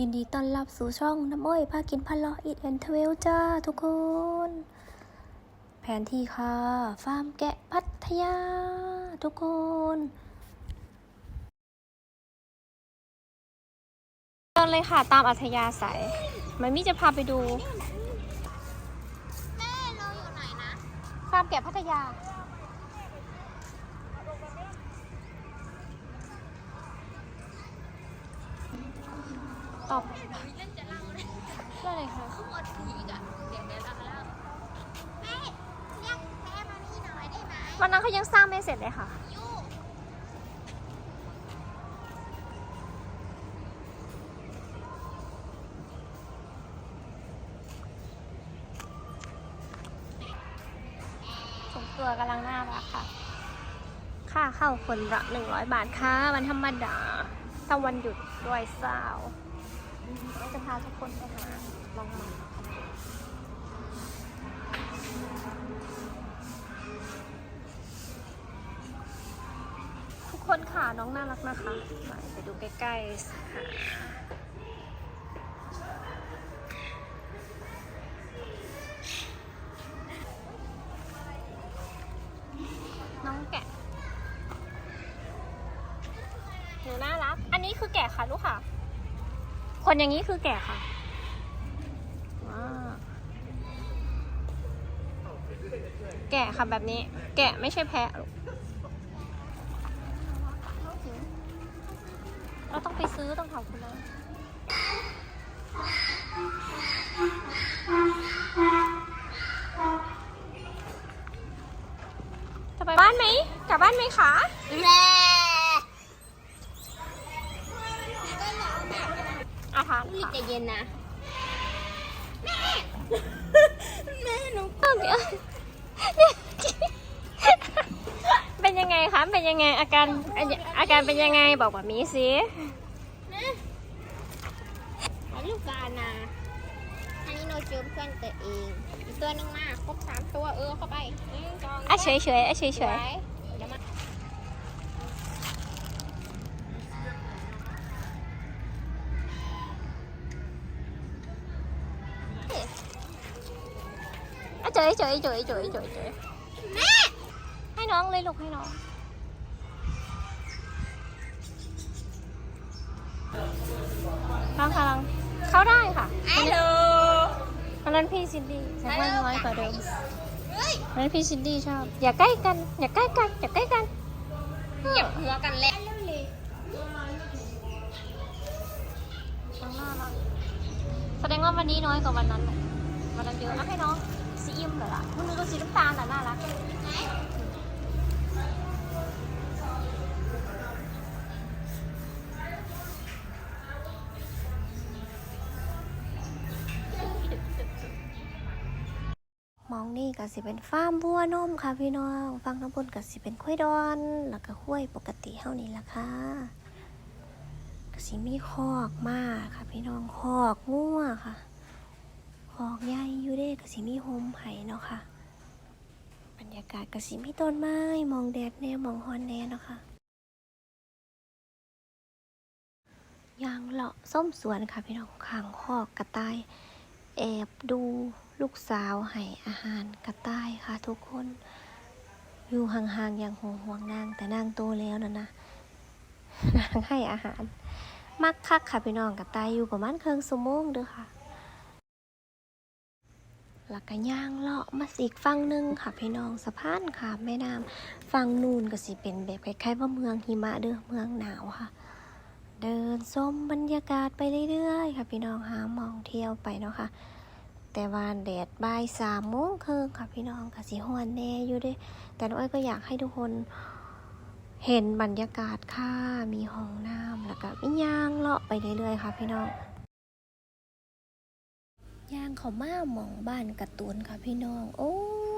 ยินดีต้อนรับสู่ช่องน้ำอ้อยพากินพันลออีทแอนเทเวลจ้าทุกคน แผนที่ค่ะ ฟาร์มแกะพัทยา ทุกคน เดินเลยค่ะตามอัธยาศัยมันมี่จะพาไปดูแม่เราอยู่ไหนนะ ฟาร์มแกะพัทยา อบเล่นจะเล่าเลยได้เลยค่ะเขาหมดผีอีกอะเดี๋ยวเดี๋ยวเราแล้วแม่เรียกแม่มานี่หน่อยได้ไหมวันนั้นเขายังสร้างไม่เสร็จเลยค่ะยูสมตัวกำลังน่ารักค่ะ ค่าเข้าคนละหนึ่งร้อยบาทค่ะวันธรรมดาถ้าวันหยุดด้วยเสาร์ เราจะพาทุกคนไปหาลองมาทุกคนค่ะน้องน่ารักนะคะ ไปดูใกล้ๆค่ะน้องแกะหนูน่ารัก อันนี้คือแกะค่ะลูกค่ะ คนอย่างนี้คือแกะค่ะว้าวแกะค่ะแบบนี้ แกะไม่ใช่แพะลูกเราต้องไปซื้อต้องถามคุณนะจะไปบ้านไหมกลับบ้านไหมคะแม่ อาหารรีบค่ะ ใจเย็นนะแม่แม่หนูเดี๋ยวเป็นยังไงคะ เป็นยังไงอาการอาการเป็นยังไงบอกแบบนี้สิแม่ขอลูกกานะอันนี้โนเจอเพื่อนตัวเอง อีกตัวหนึงมา ครบสามตัวเออเข้าไปหนึ่งสองอะเฉยเฉยๆอะเฉยเฉสวยยเดี๋ยวมา ๆอะ เฉยเฉยเฉยเฉยเฉยเฉยแม่ให้น้องเลยลูกให้น้องลังค่ะลังเข้าได้ค่ะฮัลโหลอันนั้นพี่ซินดี้ฉันว่าน้อยกว่าเดิมนนั้นพี่ซินดี้ชอบ อย่าใกล้กัน อย่าใกล้กัน อย่าใกล้กันเหยียบหัวกันแล้วแสดงว่าวันนี้น้อยกว่าวันนั้นวันนั้นเยอะนะให้น้อง สีอิ่มเหรอล่ะมันนึกว่าสีน้ำตาลน่ะน่ารักมองนี่ก็สิเป็นฟาร์มวัวนมค่ะพี่น้องฟังน้ำบนก็สิเป็นข้วยดอน แล้วก็ข้วยปกติเท่านี้ละค่ะก็สิมีคอกมากค่ะพี่น้องคอกงัวค่ะ คอกใหญ่อยู่เด้ก็สิมีโฮมไห่เนาะค่ะ บรรยากาศก็สิมีต้นไม้ มองแดดแน่มองฮอนแน่เนาะค่ะยางเลาะส้มสวนค่ะพี่น้องข้างคอกกระต่าย แอบดูลูกสาวให้อาหารกระต่ายค่ะทุกคน อยู่ห่างๆอย่างห่วงห่วงนางแต่นางโตแล้วนะนะนางให้อาหาร มักคักค่ะพี่น้องกับตายอยู่ประมาณครึ่งชั่วโมงเด้อค่ะ แล้วก็ย่างเลาะมาอีกฝั่งหนึ่งค่ะพี่น้องสะพานค่ะแม่น้ำฝั่งนูนก็สิเป็นแบบคล้ายๆว่าเมืองหิมะเด้อเมืองหนาวค่ะ เดินชมบรรยากาศไปเรื่อยๆ ค่ะพี่น้องหามองเที่ยวไปเนาะค่ะ แต่วานแดดบ่ายสามโมงครึ่งค่ะพี่น้องก็สิฮ้อนแน่อยู่ด้วยแต่น้องอ้อยก็อยากให้ทุกคนเห็นบรรยากาศค่ะ มีห้องน้ำแล้วก็มีย่างเลาะไปเรื่อยๆ ค่ะพี่น้อง ยางเขามาหมองบ้านการะตูนค่ะพี่น้อง โอ้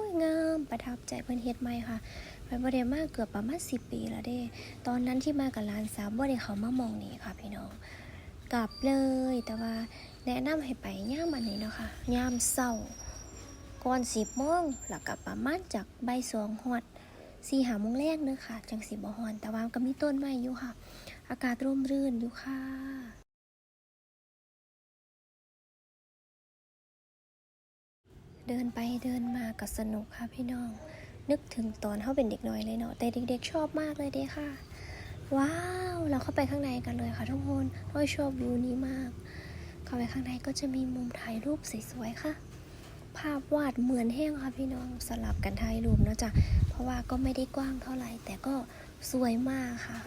ยงามประทับใจเพิ่อนเฮ็ดใหม่ค่ะไปบ่ได้มาเกือบประมาณ10ปีแล้วเด้ ตอนนั้นที่มากับหลานสาวบ่ได้เขามามองนี่ค่ะพี่น้อง กลับเลยแต่ว่าแนะนำให้ไปย่ามอันนี้เนาะค่ะย่ามเศร้าก่อน10โมงแล้วก็ประมาณจากใบสองฮอดสี่หามงแรกเนอะค่ะ จังสีบอฮอน แต่ว่าก็มีต้นไม้อยู่ค่ะ อากาศร่มรื่นอยู่ค่ะ เดินไปเดินมาก็สนุกค่ะพี่น้อง นึกถึงตอนเขาเป็นเด็กน้อยเลยเนาะแต่เด็กๆชอบมากเลยเด้ค่ะ ว้าวเราเข้าไปข้างในกันเลยค่ะทุกคนเราชอบวิวนี้มาก เข้าไปข้างในก็จะมีมุมถ่ายรูปสวยๆค่ะ ภาพวาดเหมือนแห้งค่ะพี่น้องสลับกันถ่ายรูปเนาะจ้ะเพราะว่าก็ไม่ได้กว้างเท่าไหร่แต่ก็สวยมากค่ะ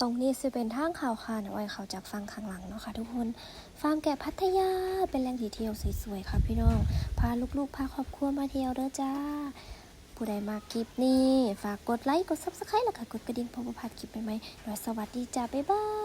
ตรงนี้จะเป็นทางเขาค่ะนะไว้เขาจากฟังข้างหลังเนาะค่ะ ทุกคนฟาร์มแกะพัทยาเป็นแหล่งที่เที่ยวสวยๆค่ะพี่น้องพาลูกๆพาครอบครัวมาเที่ยวเด้อจ้า ผู้ใดมาคลิปนี้ ฝากกดไลค์กด subscribe แล้วก็กดกระดิ่งเพื่อบ่พลาดคลิปใหม่ๆโดยสวัสดีจ้าบ๊ายบาย